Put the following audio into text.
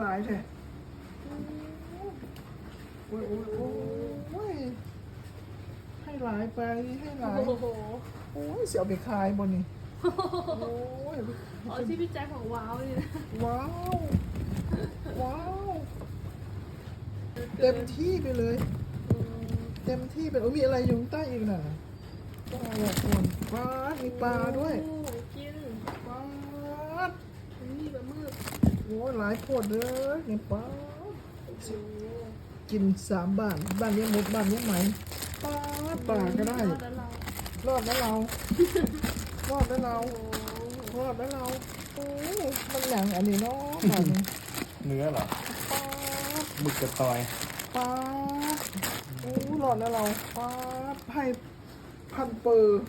หลายแท้โอ้ยโอ้ยโอ้ยโอ้ยให้หลายไปให้หลายโอ้โหโอ้ยเสียเอาไปขายบนนี่โอ้ยอ๋อที่พี่แจ็คบอกว้าวนี่นะว้าวว้าวเต็มที่ไปเลยอืมเต็มที่ไปโอ้ยมีอะไรอยู่ข้างใต้อีกน่ะปลาอยากคนปลามีปลาด้วย โอ้กิน ปลา นี่แบบมืด โอ้ย หลายโพดเลยนี่ปลาโอ้โหกินสามบ้าน บ้านเลี้ยงมดบ้านเลี้ยงไหมปลาปลาก็ได้ รอดแล้วเรา รอดแล้วเรา รอดแล้วเราโอ้โหรอดแล้วเราโอ้ยมันหนังอันนี้เนาะบ้านนี้เนื้อเหรอปลาหมึกกระตอยปลาโอ้ยรอดแล้วเราปลาไผ่พันเปอร์